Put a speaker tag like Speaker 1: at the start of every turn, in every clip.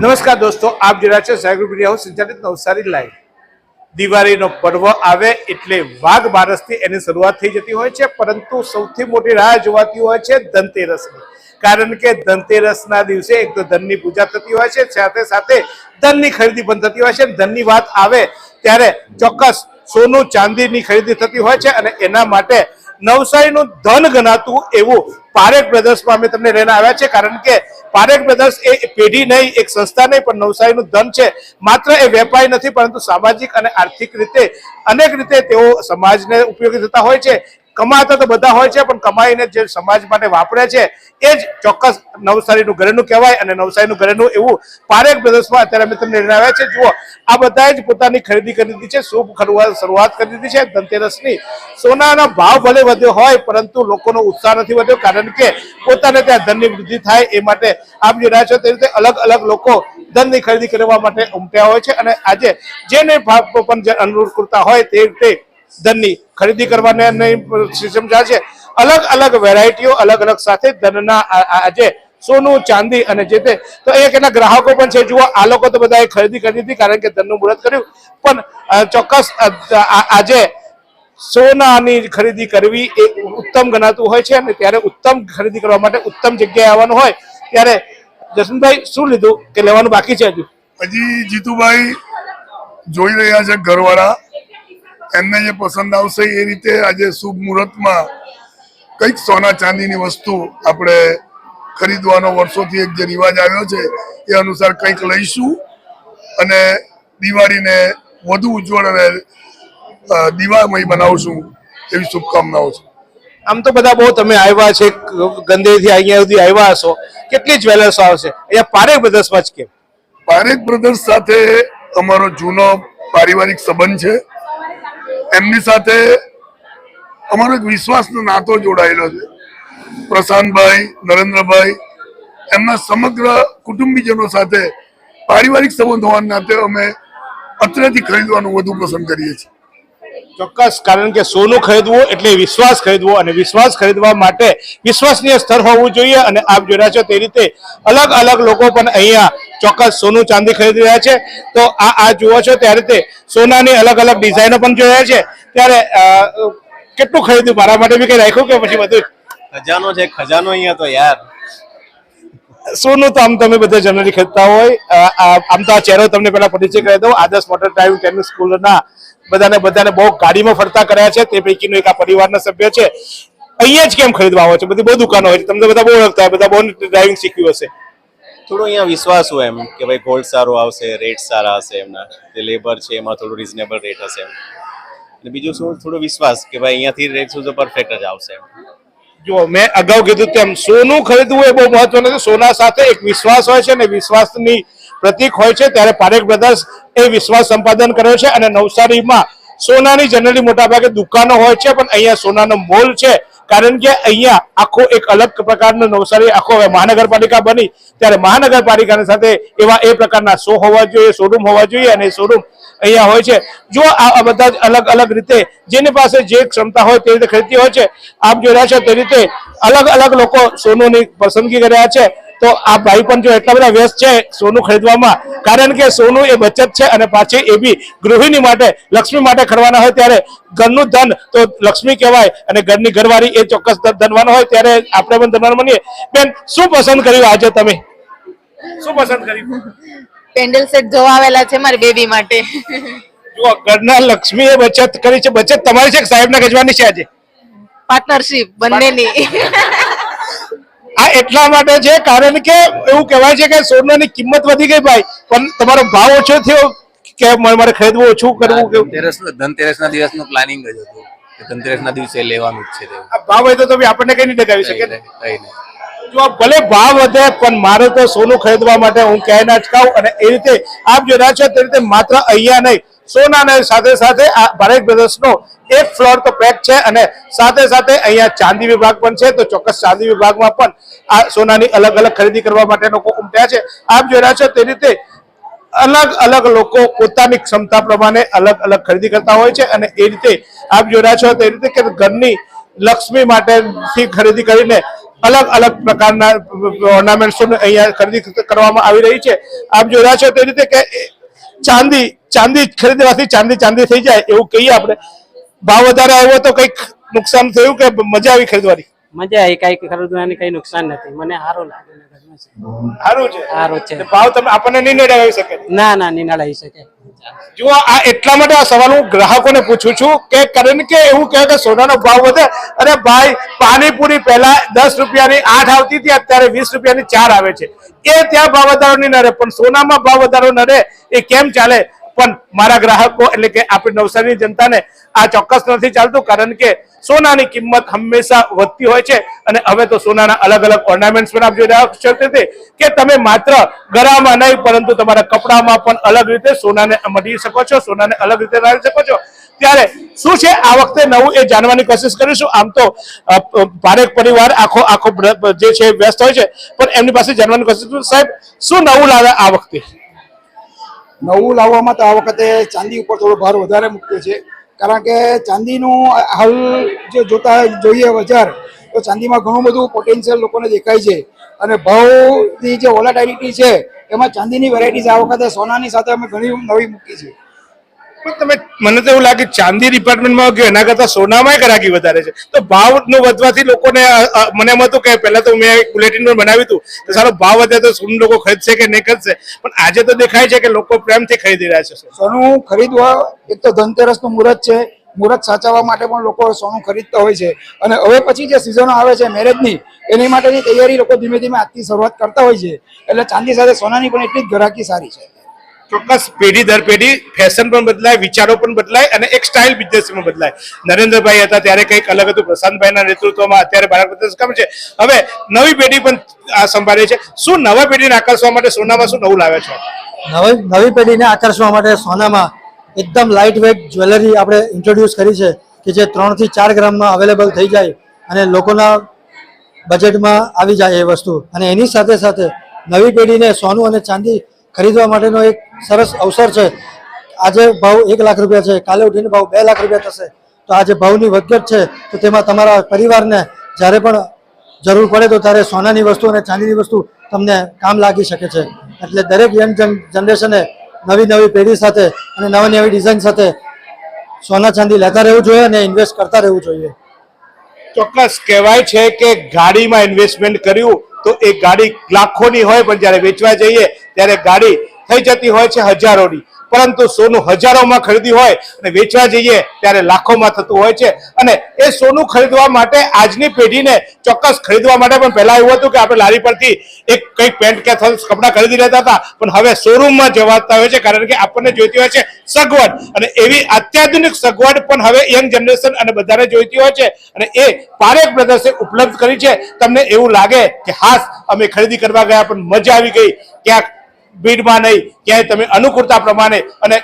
Speaker 1: નમસ્કાર દોસ્તો, આપ જોઈ છે સાહેબ મીડિયા સંચાલિત નવસારી લાઈવ. દિવાળીનો પર્વ આવે એટલે વાઘ બારસથી એની શરૂઆત થઈ જતી હોય છે, પરંતુ સૌથી મોટી રાહ જોવાતી હોય છે ધનતેરસની. કારણ કે ધનતેરસના દિવસે એક તો ધનની પૂજા થતી હોય છે, સાથે સાથે ધનની ખરીદી પણ થતી હોય છે ધનની વાત આવે ત્યારે ચોક્કસ સોનું ચાંદીની ખરીદી થતી હોય છે, અને એના માટે નવસારીનું ધન ગણાતું એવું પારેખ બ્રધર્સમાં અમે તમને લઈને આવ્યા છે કારણ કે પારેખ બ્રધર્સ એ પેઢી નહીં, એક સંસ્થા નહીં, પણ નવસારીનું ધન છે. માત્ર એ વેપારી નથી, પરંતુ સામાજિક અને આર્થિક રીતે અનેક રીતે તેઓ સમાજને ઉપયોગી થતા હોય છે. કમાતા તો બધા હોય છે, પણ કમાઈને જે સમાજ માટે વાપરે છે, એ જ ચોક્કસ નવસારીનું ઘરેનું કહેવાય અને નવસારીનું ઘરેનું એવું પારેખ બ્રધર્સમાં અત્યારે અમે તમને નિર્ણય છે. જુઓ, આ બધાએ જ પોતાની ખરીદી કરી દીધી છે, શુભ શરૂઆત શરૂઆત કરી દીધી છે, ધનતેરસની. સોનાના ભાવ ભલે વધ્યો હોય, પરંતુ લોકોનો ઉત્સાહ નથી વધ્યો, કારણ કે પોતાને ત્યાં ધનની વૃદ્ધિ થાય એ માટે આપ જે રહ્યા છો તે રીતે અલગ અલગ લોકો ધનની ખરીદી કરવા માટે ઉમટ્યા હોય છે. અને આજે જેને ભાવ પણ જે અનુકૂળતા હોય તે રીતે ધનની ખરીદી કરવાને સિસ્ટમ છે, અલગ અલગ વેરાયટીઓ અલગ અલગ સાથે ધનના આજે સોનું, ચાંદી અને જે તે, તો એક એના ગ્રાહકો પણ છે, જુઓ, આ લોકો તો બધાએ ખરીદી કરી હતી કારણ કે ધનનું મુહૂર્ત કર્યું. પણ ચોક્કસ આજે સોનાની ખરીદી કરવી એ ઉત્તમ ગણાતું હોય છે અને ત્યારે ઉત્તમ ખરીદી કરવા માટે ઉત્તમ જગ્યાએ આવવાનું હોય, ત્યારે જસનભાઈ શું લીધું કે લેવાનું બાકી છે હજુ?
Speaker 2: હજી જીતુભાઈ જોઈ રહ્યા છે ઘરવાળા. એમને જે પસંદ આવશે એ રીતે આજે શુભ મુહૂર્તમાં કંઈક સોના ચાંદીની વસ્તુ આપણે ખરીદવાનો વર્ષોથી એક જે રિવાજ આવ્યો છે એ અનુસાર કંઈક લઈશું. અને દિવાળીને વધુ ઉજ્જવળ અને દીવામય બનાવશું એવી શુભકામનાઓ છે.
Speaker 1: આમ તો બધા બહુ તમે આવ્યા છે ગંદેથી અહીંયા સુધી આવ્યા હશો. કેટલી જ્વેલર્સ આવશે? અહીંયા પારેખ બ્રધર્સમાં જ કેમ?
Speaker 2: પારેખ બ્રધર્સ સાથે અમારો જૂનો પારિવારિક સંબંધ છે. એમની સાથે અમારો એક વિશ્વાસનો નાતો જોડાયેલો છે. પ્રશાંતભાઈ, નરેન્દ્રભાઈ, એમના સમગ્ર કુટુંબીજનો સાથે પારિવારિક સંબંધ હોવાના નાતે અમે અત્રેથી ખરીદવાનું વધુ પસંદ કરીએ છીએ.
Speaker 1: ચોક્કસ, કારણ કે સોનું ખરીદવું એટલે વિશ્વાસ ખરીદવો અને વિશ્વાસ ખરીદવા માટે વિશ્વાસનીય સ્તર હોવું જોઈએ અને આપ જોયા છો તે રીતે અલગ અલગ લોકો પણ અહીંયા ચોક્કસ સોનું ચાંદી ખરીદી રહ્યા છે. તો આ આ જુઓ છો ત્યારે તે સોનાની અલગ અલગ ડિઝાઇનો પણ જોઈ રહ્યા છે. ત્યારે કેટલું ખરીદ્યું? મારા માટે બી કઈ રાખ્યું કે પછી બધું?
Speaker 3: ખજાનો છે ખજાનો અહીંયા તો યાર.
Speaker 1: સોનું તો આમ તમે બધા જનરલી ખરીદતા હોય. આમ તો આ ચહેરો તમને પેલા પરિચય કરી દઉં. આદર્શ મોટર ડ્રાઇવિંગ ટેનિસ સ્કૂલના બધાને બધાને બહુ ગાડીમાં ફરતા કર્યા છે. તે પૈકીનો એક આ પરિવારના સભ્ય છે. અહીંયા જ કેમ ખરીદવા આવો છો? બધી બહુ દુકાનો હોય છે. તમને બધા બહુ ઓળખતા હોય બધા બહુ ડ્રાઇવિંગ શીખ્યું હશે.
Speaker 3: થોડું અહીંયા વિશ્વાસ હોય એમ કે ભાઈ ગોલ્ડ સારો આવશે રેટ સારા હશે એમના. જે લેબર છે એમાં થોડું રિઝનેબલ રેટ હશે એમ. અને બીજું શું, થોડો વિશ્વાસ કે ભાઈ અહીંયાથી રેટ સુધી પરફેક્ટ જ આવશે એમ.
Speaker 1: જો મેં અગાઉ કીધું તેમ, સોનું ખરીદવું એ બહુ મહત્વનું છે. સોના સાથે એક વિશ્વાસ હોય છે અને વિશ્વાસની પ્રતીક હોય છે. ત્યારે પારેખ બ્રધર્સ એ વિશ્વાસ સંપાદન કર્યો છે અને નવસારીમાં સોનાની જનરલી મોટાભાગે દુકાનો હોય છે, પણ અહીંયા સોનાનો મોલ છે. કારણ કે અહીંયા આખો એક અલગ પ્રકારનો નવસારી, આખો મહાનગરપાલિકા બની. ત્યારે મહાનગરપાલિકાની સાથે એવા એ પ્રકારના શો હોવા જોઈએ શોરૂમ હોવા જોઈએ અને શોરૂમ અહીંયા હોય છે. જો આ આ બધા જ અલગ અલગ રીતે જેની પાસે જે ક્ષમતા હોય તે રીતે ખરીદતી હોય છે આપ જોઈ રહ્યા છો તે રીતે અલગ અલગ લોકો સોનુની પસંદગી કર્યા છે. તો આ ભાઈ પણ જો એટલા બધા વ્યસ્ત છે સોનું ખરીદવામાં કારણ કે સોનું એ બચત છે અને પાછી એ બી ગૃહિણી માટે લક્ષ્મી માટે ખરવાના હોય ત્યારે ઘરનું ધન તો લક્ષ્મી કહેવાય અને ઘરની ઘરવાળી એ ચોક્કસ ધન- ધનવાન હોય ત્યારે આપણે પણ ધનવાન બનીએ. બેન શું પસંદ કર્યું આજે તમે? શું પસંદ કર્યું?
Speaker 4: પેન્ડલ સેટ જોવા આવેલા છે મારી બેબી માટે.
Speaker 1: જો ઘરના લક્ષ્મીએ બચત કરી છે. બચત તમારી છે સાહેબના ગજવાની છે આજે?
Speaker 4: પાર્ટનરશિપ બંનેની.
Speaker 1: આ એટલા માટે છે કારણ કે એવું કહેવાય છે કે સોનાની કિંમત વધી ગઈ ભાઈ પણ તમારો ભાવ ઓછો થયો કે મારે ખરીદવું ઓછું કરવું કે
Speaker 5: ધનતેરસ ધનતેરસના ના દિવસનું પ્લાનિંગ જ હતું. કે ધનતેરસ ના દિવસે લેવાનું જ છે
Speaker 1: આ ભાવ હોય તો તમે આપણને કઈ નહીં ડગાવી શકે
Speaker 5: કઈ
Speaker 1: જો ભલે ભાવ વધે પણ મારે તો સોનું ખરીદવા માટે હું ક્યાંય ના અટકાવું અને એ રીતે આપ જો રહ્યા છો તે રીતે માત્ર અહીંયા નહીં. સોનાને સાથે સાથે આ ભારત બ્રધર્સનો એક ફ્લોર તો પેક છે અને સાથે સાથે અહીંયા ચાંદી વિભાગ પણ છે. તો ચોક્કસ ચાંદી વિભાગમાં પણ આ સોનાની અલગ અલગ ખરીદી કરવા માટે લોકો ઉમટ્યા છે. આપ જોઈ રહ્યા છો તે રીતે અલગ અલગ લોકો પોતાની ક્ષમતા પ્રમાણે અલગ અલગ ખરીદી કરતા હોય છે અને એ રીતે આપ જોઈ રહ્યા છો તે રીતે કે ઘરની લક્ષ્મી માટેથી ખરીદી કરીને અલગ અલગ પ્રકારના ઓર્નામેન્ટ્સ અહીંયા ખરીદી કરવામાં આવી રહી છે. આપ જોઈ રહ્યા છો તે રીતે કે ચાંદી ચાંદી ખરીદવાથી ચાંદી ચાંદી થઈ જાય એવું કહીએ આપણે. ભાવ વધારે આવ્યો તો કંઈક નુકસાન થયું કે મજા આવી ખરીદવાની?
Speaker 6: મજા આવી, કઈ ખરીદવાની કઈ નુકસાન નથી. મને સારું લાગે.
Speaker 1: સારું છે?
Speaker 6: સારું છે.
Speaker 1: ભાવ તમે આપણને નહીં શકે?
Speaker 6: ના ના નિનાળાઈ શકે.
Speaker 1: જુઓ આ એટલા માટે આ સવાલ હું ગ્રાહકોને પૂછું છું કે કારણ કે એવું કહે કે સોનાનો ભાવ વધે. અરે ભાઈ પાણીપુરી પહેલા દસ રૂપિયાની આઠ આવતી હતી અત્યારે વીસ રૂપિયાની ચાર આવે છે. એ ત્યાં ભાવ વધારો નહીં નડે પણ સોનામાં ભાવ વધારો નડે એ કેમ ચાલે? પણ મારા ગ્રાહકો એટલે કે આપણી નવસારીની જનતાને આ ચોક્કસ નથી ચાલતું કારણ કે સોનાની કિંમત હંમેશા વધતી હોય છે. અને હવે તો સોનાના અલગ અલગ ઓર્નામેન્ટ્સ પણ આપ જોઈ રહ્યા કે તમે માત્ર ગળામાં નહીં, પરંતુ તમારા કપડામાં પણ અલગ રીતે સોનાને મળી શકો છો, સોનાને અલગ રીતે રાખી શકો છો. ત્યારે શું છે? આ વખતે નવું એ જાણવાની કોશિશ કરીશું. આમ તો પારેખ પરિવાર આખો આખો જે છે વ્યસ્ત હોય છે. પણ એમની પાસે જાણવાની કોશિશ સાહેબ, શું નવું લાવે આ વખતે?
Speaker 7: નવું લાવવામાં તો આ વખતે ચાંદી ઉપર થોડો ભાર વધારે મૂક્યો છે. કારણ કે ચાંદીનું હાલ જે જોતા જોઈએ બજાર, તો ચાંદીમાં ઘણું બધું પોટેન્શિયલ લોકોને દેખાય છે. અને ભાવની જે વોલાટાઇલિટી છે, એમાં ચાંદીની વેરાયટીઝ આ વખતે સોનાની સાથે અમે ઘણી નવી મૂકી છે.
Speaker 1: પણ તમે, મને તો એવું લાગે ચાંદી ડિપાર્ટમેન્ટમાં ગયો, એના કરતા સોનામાં ગ્રાહકી વધારે છે. તો ભાવનું વધવાથી લોકોને મને એમ હતું કે પહેલા તો મેં બુલેટિન પણ બનાવ્યું હતું, તો સારો, ભાવ વધે તો સોનું લોકો ખરીદશે કે નહીં ખરીદશે? પણ આજે તો દેખાય છે કે લોકો પ્રેમથી ખરીદી રહ્યા છે. સોનું.
Speaker 7: સોનું ખરીદવા એક તો ધનતેરસનું મુહૂર્ત છે, મુહૂર્ત સાચવવા માટે પણ લોકો સોનું ખરીદતા હોય છે. અને હવે પછી જે સિઝનો આવે છે મેરેજની એની માટેની તૈયારી લોકો ધીમે ધીમે આજથી શરૂઆત કરતા હોય છે. એટલે ચાંદી સાથે સોનાની પણ એટલી જ ઘરાકી સારી છે.
Speaker 1: ચોક્કસ પેઢી દર પેઢી ફેશન પણ બદલાય, વિચારો પણ બદલાય અને એક સ્ટાઇલ બિઝનેસમાં બદલાય. નરેન્દ્રભાઈ હતા ત્યારે કંઈક અલગ હતું, પ્રશાંતભાઈના નેતૃત્વમાં અત્યારે ભારત પ્રદેશ કામ છે. હવે નવી પેઢી પણ આ સંભાળે છે. શું નવા પેઢીને આકર્ષવા માટે સોનામાં શું નવું લાવે છે?
Speaker 8: નવી નવી પેઢીને આકર્ષવા માટે સોનામાં એકદમ લાઇટ વેટ જ્વેલરી આપણે ઇન્ટ્રોડ્યુસ કરી છે કે જે ત્રણથી ચાર ગ્રામમાં અવેલેબલ થઈ જાય અને લોકોના બજેટમાં આવી જાય એ વસ્તુ. અને એની સાથે સાથે નવી પેઢીને સોનું અને ચાંદી ખરીદવા માટેનો એક સરસ અવસર છે. આજે ભાવ એક લાખ રૂપિયા છે. કાલે ઉઠીને ભાવ બે લાખ રૂપિયા થશે. તો આજે ભાવની વધઘટ છે. તો તેમાં તમારા પરિવારને જ્યારે પણ જરૂર પડે તો ત્યારે સોનાની વસ્તુ અને ચાંદીની વસ્તુ તમને કામ લાગી શકે છે. એટલે દરેક યંગ જનરેશને નવી નવી પેઢી સાથે અને નવી નવી ડિઝાઇન સાથે સોના ચાંદી લેતા રહેવું જોઈએ અને ઇન્વેસ્ટ કરતા રહેવું જોઈએ.
Speaker 1: ચોક્કસ કહેવાય છે કે ગાડીમાં ઇન્વેસ્ટમેન્ટ કર્યું તો એ ગાડી લાખોની હોય પણ જ્યારે વેચવા જઈએ ત્યારે ગાડી થઈ જતી હોય છે હજારોની. પરંતુ સોનું હજારોમાં ખરીદી હોય અને વેચવા જઈએ ત્યારે લાખોમાં થતું હોય છે. અને એ સોનું ખરીદવા માટે આજની પેઢીને ચોક્કસ ખરીદવા માટે પણ પહેલા એવું હતું કે આપણે લારી પરથી એક કંઈક પેન્ટ કે કપડાં ખરીદી લેતા હતા. પણ હવે શોરૂમમાં જવાતા હોય છે કારણ કે આપણને જોઈતી હોય છે સગવડ. અને એવી અત્યાધુનિક સગવડ પણ હવે યંગ જનરેશન અને બધાને જોઈતી હોય છે. અને એ પારેખ બ્રધર્સે ઉપલબ્ધ કરી છે. તમને એવું લાગે કે હાસ, અમે ખરીદી કરવા ગયા પણ મજા આવી ગઈ. ક્યાંક ભીડમાં નહીં. ક્યાંય તમે અનુકૂળતા પ્રમાણે અને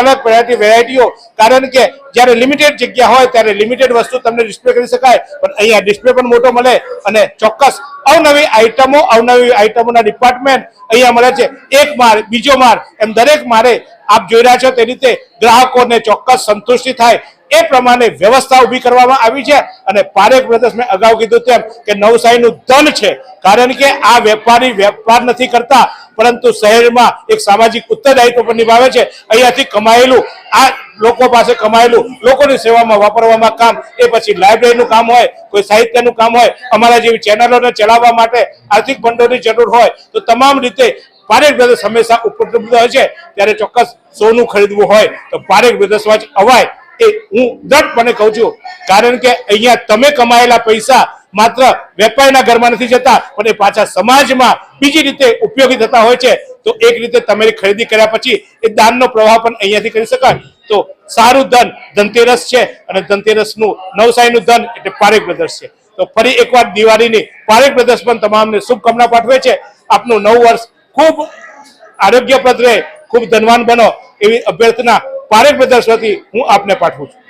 Speaker 1: અલગ વેરાયટી વેરાયટીઓ કારણ કે જ્યારે લિમિટેડ જગ્યા હોય ત્યારે લિમિટેડ વસ્તુ તમને ડિસ્પ્લે કરી શકાય. પણ અહીંયા ડિસ્પ્લે પણ મોટો મળે અને ચોક્કસ અવનવી આઇટમો અવનવી આઇટમોના ડિપાર્ટમેન્ટ અહીંયા મળે છે. એક માર બીજો માર એમ દરેક મારે આપ જોઈ રહ્યા છો તે રીતે ગ્રાહકોને ચોક્કસ સંતુષ્ટિ થાય. એ પ્રમાણે વ્યવસ્થા ઊભી કરવામાં આવી છે. અને પારેખ બ્રદર્સ મેં અગાઉ કીધું તેમ કે નવસારીનું ધન છે. કારણ કે આ વેપારી વેપાર નથી કરતા. પરંતુ શહેરમાં એક સામાજિક ઉત્તરદાયિત્વ પણ નિભાવે છે. અહીંયાથી કમાયેલું, આ લોકો પાસે કમાયેલું, લોકોની સેવામાં વાપરવામાં કામ, એ પછી લાઇબ્રેરીનું કામ હોય, કોઈ સાહિત્યનું કામ હોય, અમારા જેવી ચેનલોને ચલાવવા માટે આર્થિક ભંડોળની જરૂર હોય, તો તમામ રીતે પારેખ બ્રધર્સ હંમેશા ઉપલબ્ધ હોય છે. ત્યારે ચોક્કસ સોનું ખરીદવું હોય, તો પારેખ બ્રધર્સમાં જ અવાય. એ હું દ્રઢપણે કહું છું. કારણ કે અહીંયા તમે કમાયેલા પૈસા માત્ર વેપારીના ઘરમાં નથી જતા, પણ એ પાછા સમાજમાં બીજી રીતે ઉપયોગી થતા હોય છે. તો એક રીતે તમારી ખરીદી કર્યા પછી એ દાનનો પ્રવાહ પણ અહીંયાથી કરી શકાય. તો સારું ધન ધનતેરસ છે અને ધનતેરસનું નવસાઈનું ધન એટલે પારેખ બ્રદર્સ છે. તો ફરી એકવાર દિવાળીની પારેખ બ્રદર્સ પણ તમામને શુભકામના પાઠવે છે. આપનું નવું વર્ષ ખૂબ આરોગ્યપ્રદ રહે, ખૂબ ધનવાન બનો એવી અભ્યર્થના પારેખ બ્રદર્સ વતી હું આપને પાઠવું છું.